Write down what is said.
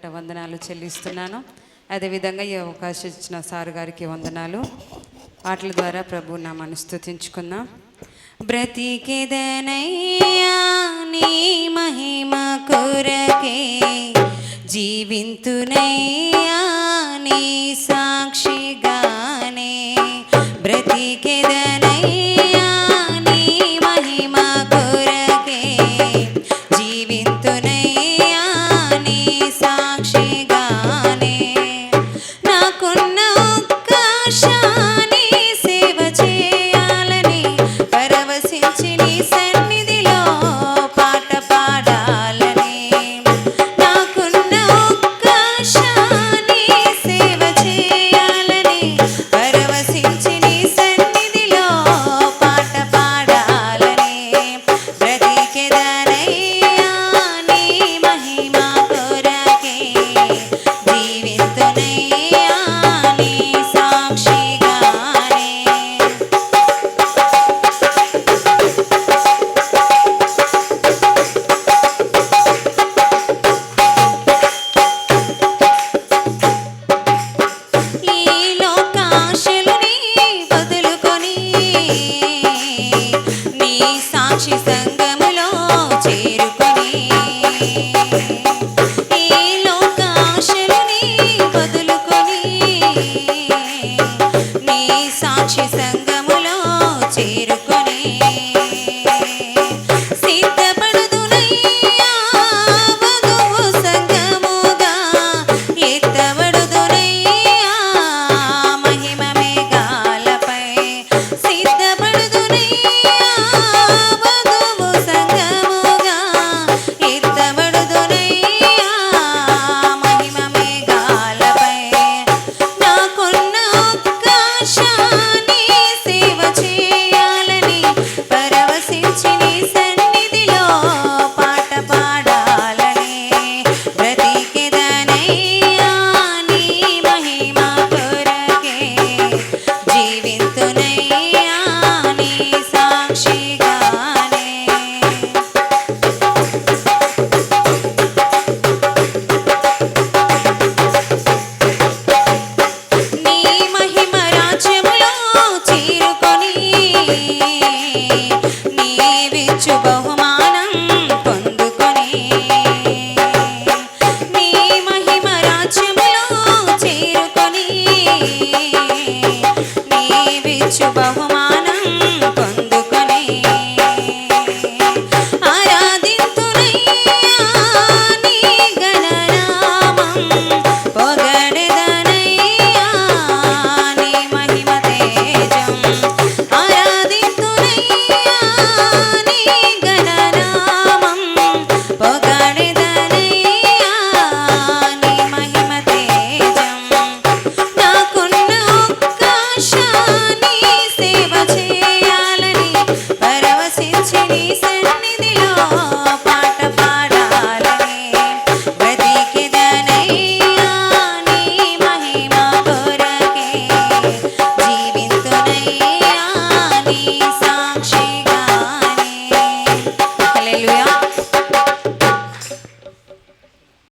ప్రత్యేక వందనాలు చెల్లిస్తున్నాను. అదేవిధంగా ఈ అవకాశం ఇచ్చిన సార్ గారికి వందనాలు. పాటల ద్వారా ప్రభు నామాన్ని స్థుతించుకుందాం బ్రతికిదనయ్యా నీ మహిమ కొరకే జీవింతునయ్యా నీ సాక్షిగానే బ్రతికిదనయ్యా. she said.